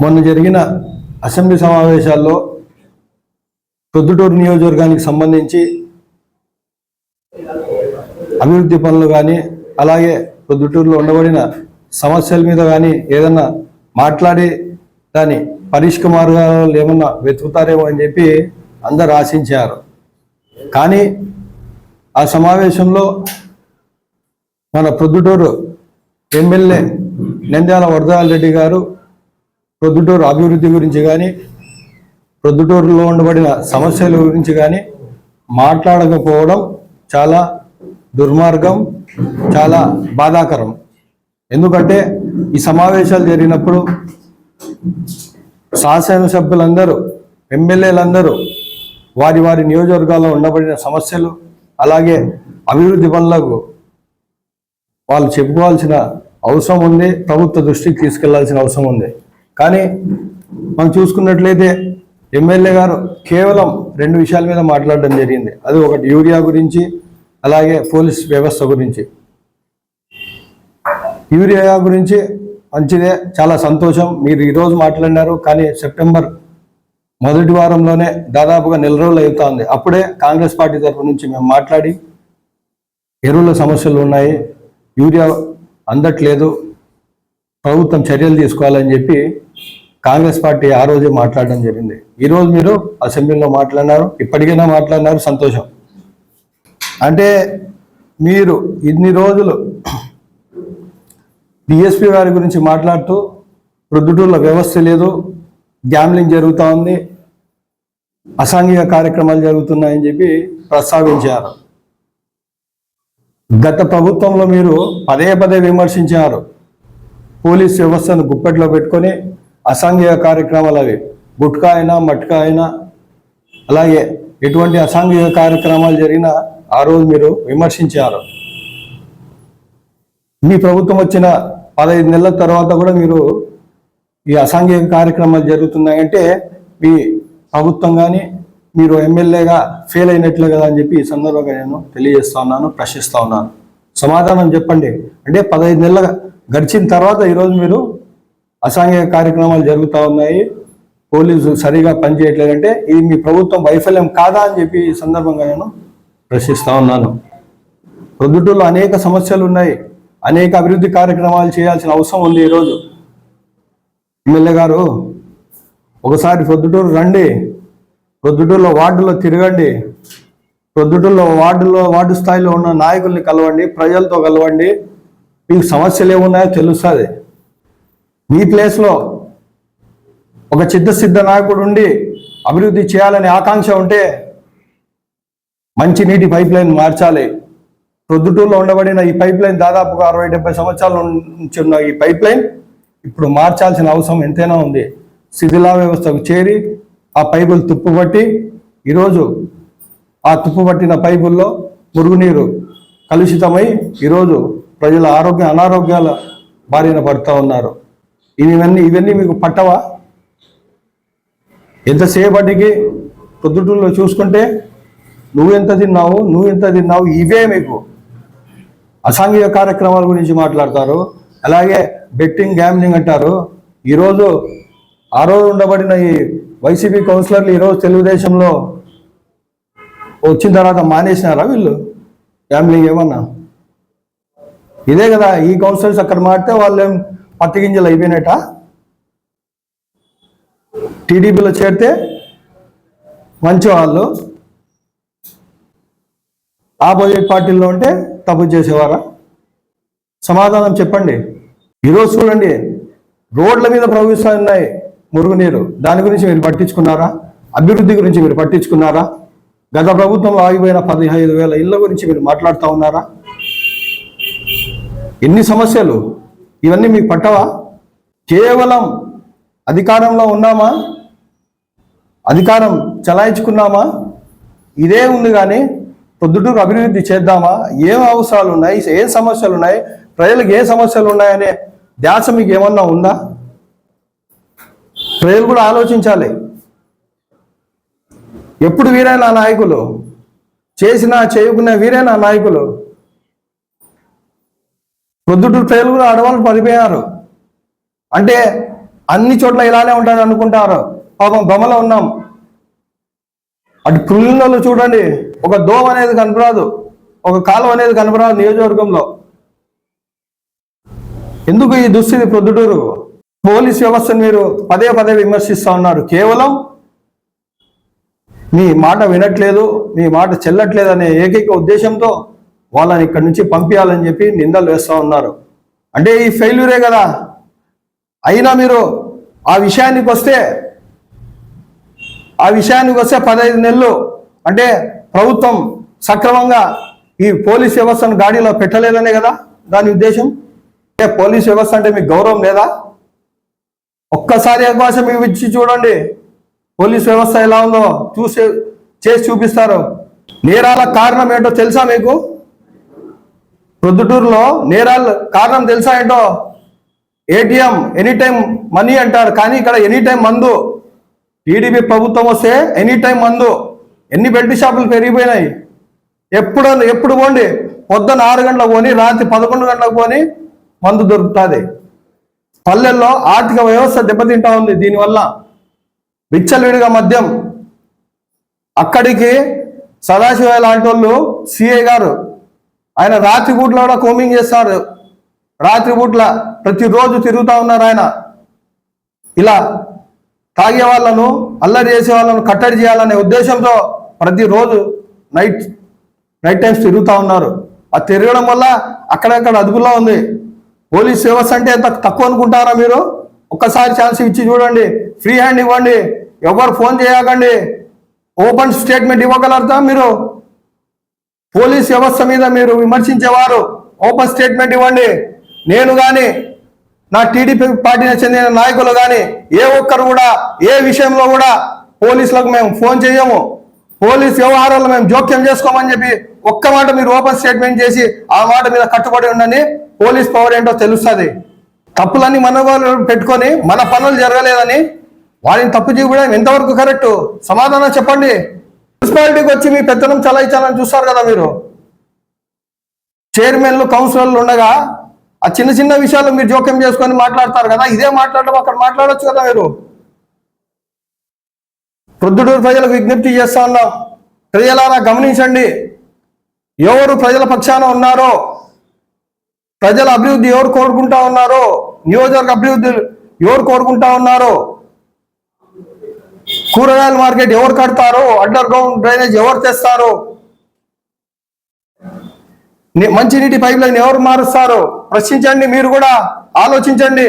మొన్న జరిగిన అసెంబ్లీ సమావేశాల్లో ప్రొద్దుటూరు నియోజకవర్గానికి సంబంధించి అభివృద్ధి పనులు కానీ అలాగే ప్రొద్దుటూరులో ఉండబడిన సమస్యల మీద కానీ ఏదన్నా మాట్లాడి దాని పరిష్క మార్గాలు ఏమన్నా వెతుకుతారేమో అని చెప్పి అందరు ఆశించారు. కానీ ఆ సమావేశంలో మన ప్రొద్దుటూరు ఎమ్మెల్యే నంద్యాల వరదాల రెడ్డి గారు ప్రొద్దుటూరు అభివృద్ధి గురించి కానీ ప్రొద్దుటూరులో ఉండబడిన సమస్యల గురించి కానీ మాట్లాడకపోవడం చాలా దుర్మార్గం చాలా బాధాకరం. ఎందుకంటే ఈ సమావేశాలు జరిగినప్పుడు శాసనసభ్యులందరూ ఎమ్మెల్యేలందరూ వారి వారి నియోజకవర్గాల్లో ఉండబడిన సమస్యలు అలాగే అభివృద్ధి పనులకు వాళ్ళు చెప్పుకోవాల్సిన అవసరం ఉంది ప్రభుత్వ దృష్టికి తీసుకెళ్ళాల్సిన అవసరం ఉంది. కానీ మనం చూసుకున్నట్లయితే ఎమ్మెల్యే గారు కేవలం రెండు విషయాల మీద మాట్లాడడం జరిగింది. అది ఒకటి యూరియా గురించి అలాగే పోలీస్ వ్యవస్థ గురించి. యూరియా గురించి మంచిదే చాలా సంతోషం. మీరు ఈరోజు మాట్లాడినారు కానీ సెప్టెంబర్ మొదటి వారంలోనే దాదాపుగా నెల రోజులు అవుతుంది అప్పుడే కాంగ్రెస్ పార్టీ తరఫు నుంచి మేము మాట్లాడి ఎరువుల సమస్యలు ఉన్నాయి యూరియా అందట్లేదు ప్రభుత్వం చర్యలు తీసుకోవాలని చెప్పి కాంగ్రెస్ పార్టీ ఆ రోజే మాట్లాడడం జరిగింది. ఈరోజు మీరు అసెంబ్లీలో మాట్లాడినారు ఇప్పటికైనా మాట్లాడినారు సంతోషం. అంటే మీరు ఇన్ని రోజులు డిఎస్పి గారి గురించి మాట్లాడుతూ ప్రొద్దుటూరులో వ్యవస్థ లేదు గ్యామ్లింగ్ జరుగుతూ ఉంది అసాంఘిక కార్యక్రమాలు జరుగుతున్నాయని చెప్పి ప్రస్తావించారు. గత ప్రభుత్వంలో మీరు పదే పదే విమర్శించారు. పోలీస్ వ్యవస్థను గుప్పెట్లో పెట్టుకొని అసాంఘిక కార్యక్రమాలు అవి గుట్కా అయినా మట్కా అయినా అలాగే ఎటువంటి అసాంఘిక కార్యక్రమాలు జరిగినా ఆ రోజు మీరు విమర్శించారు. మీ ప్రభుత్వం వచ్చిన పదహైదు నెలల తర్వాత కూడా మీరు ఈ అసాంఘిక కార్యక్రమాలు జరుగుతున్నాయంటే మీ ప్రభుత్వం కానీ మీరు ఎమ్మెల్యేగా ఫెయిల్ అయినట్లే కదా అని చెప్పి ఈ సందర్భంగా నేను తెలియజేస్తా ఉన్నాను ప్రశ్నిస్తా ఉన్నాను. సమాధానం చెప్పండి. అంటే పదహైదు నెలల గడిచిన తర్వాత ఈరోజు మీరు అసాంఘిక కార్యక్రమాలు జరుగుతూ ఉన్నాయి. పోలీసు సరిగా పనిచేయట్లేదంటే ఇది మీ ప్రభుత్వం వైఫల్యం కాదా అని చెప్పి ఈ సందర్భంగా నేను ప్రశ్నిస్తూ ఉన్నాను. ప్రొద్దుటూరులో అనేక సమస్యలు ఉన్నాయి. అనేక అభివృద్ధి కార్యక్రమాలు చేయాల్సిన అవసరం ఉంది ఈరోజు. ఎమ్మెల్యే గారు ఒకసారి ప్రొద్దుటూరు రండి. ప్రొద్దుటూరులో వార్డులో తిరగండి. ప్రొద్దుటూరులో వార్డులో వార్డు స్థాయిలో ఉన్న నాయకుల్ని కలవండి. ప్రజలతో కలవండి. మీకు సమస్యలు ఏమున్నాయో తెలుస్తుంది. మీ ప్లేస్లో ఒక చిత్తసిద్ధ నాయకుడు ఉండి అభివృద్ధి చేయాలనే ఆకాంక్ష ఉంటే మంచి నీటి పైప్ లైన్ మార్చాలి. ప్రొద్దుటూరులో ఉండబడిన ఈ పైప్ లైన్ దాదాపుగా అరవై డెబ్బై సంవత్సరాల నుంచి ఉన్న ఈ పైప్ లైన్ ఇప్పుడు మార్చాల్సిన అవసరం ఎంతైనా ఉంది. శిథిలా వ్యవస్థకు చేరి ఆ పైపులు తుప్పుపట్టి ఈరోజు ఆ తుప్పుపట్టిన పైపుల్లో మురుగునీరు కలుషితమై ఈరోజు ప్రజల ఆరోగ్య అనారోగ్యాల బారిన పడుతూ ఉన్నారు. ఇవన్నీ ఇవన్నీ మీకు పట్టవా? ఎంతసేపటికి పొద్దుటూరులో చూసుకుంటే నువ్వెంత తిన్నావు నువ్వు ఎంత తిన్నావు ఇవే మీకు. అసాంఘిక కార్యక్రమాల గురించి మాట్లాడతారు. అలాగే బెట్టింగ్ గ్యామ్లింగ్ అంటారు. ఈరోజు ఆ రోజు ఉండబడిన ఈ వైసీపీ కౌన్సిలర్లు ఈరోజు తెలుగుదేశంలో వచ్చిన తర్వాత మానేసినారా వీళ్ళు? గ్యామ్లింగ్ ఏమన్నా? ఇదే కదా ఈ కౌన్సిలర్స్ అక్కడ మాడితే వాళ్ళు ఏం పత్తి గింజలు అయిపోయినట్ట టీడీపీలో చేరితే మంచి వాళ్ళు ఆపోజిట్ పార్టీల్లో ఉంటే తప్పు చేసేవారా? సమాధానం చెప్పండి. ఈరోజు చూడండి రోడ్ల మీద ప్రవహిస్తూ ఉన్నాయి మురుగునీరు. దాని గురించి మీరు పట్టించుకున్నారా? అభివృద్ధి గురించి మీరు పట్టించుకున్నారా? గత ప్రభుత్వంలో ఆగిపోయిన పదిహేను వేల ఇళ్ళ గురించి మీరు మాట్లాడుతూ ఉన్నారా? ఎన్ని సమస్యలు? ఇవన్నీ మీకు పట్టవా? కేవలం అధికారంలో ఉన్నామా? అధికారం చలాయించుకున్నామా? ఇదే ఉంది కానీ పొద్దుటూరు అభివృద్ధి చేద్దామా? ఏం అవసరాలు ఉన్నాయి ఏ సమస్యలు ఉన్నాయి ప్రజలకు ఏ సమస్యలు ఉన్నాయనే ధ్యాస మీకు ఏమన్నా ఉందా? ప్రజలు కూడా ఆలోచించాలి. ఎప్పుడు వీరే నా నాయకులు చేసినా చేయకున్నా వీరే నా నాయకులు పొద్దుటూరు ప్రజలు కూడా ఆడవాళ్ళు పడిపోయారు. అంటే అన్ని చోట్ల ఇలానే ఉంటాడు అనుకుంటారు. పాపం బొమ్మలో ఉన్నాం. అటు కృష్ణలో చూడండి ఒక దోమ అనేది కనపరాదు ఒక కాలం అనేది కనపరాదు నియోజకవర్గంలో. ఎందుకు ఈ దుస్థితి ప్రొద్దుటూరు పోలీస్ వ్యవస్థను మీరు పదే పదే విమర్శిస్తూ ఉన్నారు. కేవలం మీ మాట వినట్లేదు మీ మాట చెల్లట్లేదు అనే ఏకైక ఉద్దేశంతో వాళ్ళని ఇక్కడి నుంచి పంపించాలని చెప్పి నిందలు వేస్తూ ఉన్నారు. అంటే ఈ ఫెయిల్యూరే కదా. అయినా మీరు ఆ విషయానికి వస్తే ఆ విషయానికి వస్తే పదహైదు నెలలు అంటే ప్రభుత్వం సక్రమంగా ఈ పోలీస్ వ్యవస్థను గాడిలో పెట్టలేదనే కదా దాని ఉద్దేశం? అంటే పోలీస్ వ్యవస్థ అంటే మీకు గౌరవం లేదా? ఒక్కసారి అవకాశం ఇచ్చి చూడండి. పోలీస్ వ్యవస్థ ఎలా ఉందో చూసి చేసి చూపిస్తారు. నేరాల కారణం ఏంటో తెలుసా మీకు? ప్రొద్దుటూరులో నేరాలు కారణం తెలుసా ఏంటో? ఏటీఎం ఎనీ టైం మనీ అంటారు. కానీ ఇక్కడ ఎనీ టైం మందు టీడీపీ ప్రభుత్వం వస్తే ఎనీ టైం మందు. ఎన్ని బెల్ట్ షాపులు పెరిగిపోయినాయి? ఎప్పుడు ఎప్పుడు పోండి? పొద్దున్న ఆరు గంటలకు పోని రాత్రి పదకొండు గంటలకు పోని మందు దొరుకుతుంది. పల్లెల్లో ఆర్థిక వ్యవస్థ దెబ్బతింటా ఉంది దీనివల్ల. విచ్చలవిడిగా మద్యం. అక్కడికి సదాశివ లాంటి వాళ్ళు సిఐ గారు ఆయన రాత్రిపూట్ల కూడా కోమింగ్ చేస్తారు రాత్రి పూట్ల ప్రతిరోజు తిరుగుతూ ఉన్నారు ఆయన. ఇలా తాగే వాళ్ళను అల్లరి చేసే వాళ్ళను కట్టడి చేయాలనే ఉద్దేశంతో ప్రతిరోజు నైట్ నైట్ టైమ్స్ తిరుగుతూ ఉన్నారు. ఆ తిరగడం వల్ల అక్కడక్కడ అదుపులో ఉంది. పోలీస్ వ్యవస్థ అంటే ఎంత తక్కువ అనుకుంటారా మీరు? ఒక్కసారి ఛాన్స్ ఇచ్చి చూడండి. ఫ్రీ హ్యాండ్ ఇవ్వండి. ఎవరు ఫోన్ చేయకండి. ఓపెన్ స్టేట్మెంట్ ఇవ్వగలుగుతా మీరు? పోలీస్ వ్యవస్థ మీద మీరు విమర్శించేవారు. ఓపెన్ స్టేట్మెంట్ ఇవ్వండి. నేను కానీ నా టీడీపీ పార్టీకి చెందిన నాయకులు కానీ ఏ ఒక్కరు కూడా ఏ విషయంలో కూడా పోలీసులకు మేము ఫోన్ చేయము. పోలీస్ వ్యవహారాలు మేము జోక్యం చేసుకోమని చెప్పి ఒక్క మాట మీరు ఓపెన్ స్టేట్మెంట్ చేసి ఆ మాట మీద కట్టుబడి ఉండని పోలీస్ పవర్ ఏంటో తెలుస్తుంది. తప్పులన్నీ మన పెట్టుకొని మన పనులు జరగలేదని వారిని తప్పు చూపడం ఎంతవరకు కరెక్ట్? సమాధానం చెప్పండి. మున్సిపాలిటీకి వచ్చి మీ పెత్తనం చలాయించాలని చూస్తారు కదా మీరు? చైర్మన్లు కౌన్సిలర్లు ఉండగా ఆ చిన్న చిన్న విషయాలు మీరు జోక్యం చేసుకొని మాట్లాడతారు కదా ఇదే మాట్లాడడం అక్కడ మాట్లాడొచ్చు కదా మీరు? ప్రొద్దుటూరు ప్రజలకు విజ్ఞప్తి చేస్తా ఉన్నాం. ప్రజలారా గమనించండి. ఎవరు ప్రజల పక్షాన ఉన్నారో ప్రజల అభివృద్ధి ఎవరు కోరుకుంటా ఉన్నారో నియోజకవర్గ అభివృద్ధి ఎవరు కోరుకుంటా ఉన్నారో కూరగాయల మార్కెట్ ఎవరు కడతారు? అండర్ గ్రౌండ్ డ్రైనేజ్ ఎవరు తెస్తారు? మంచినీటి పైప్ లైన్ ఎవరు మారుస్తారు? ప్రశ్నించండి మీరు కూడా ఆలోచించండి.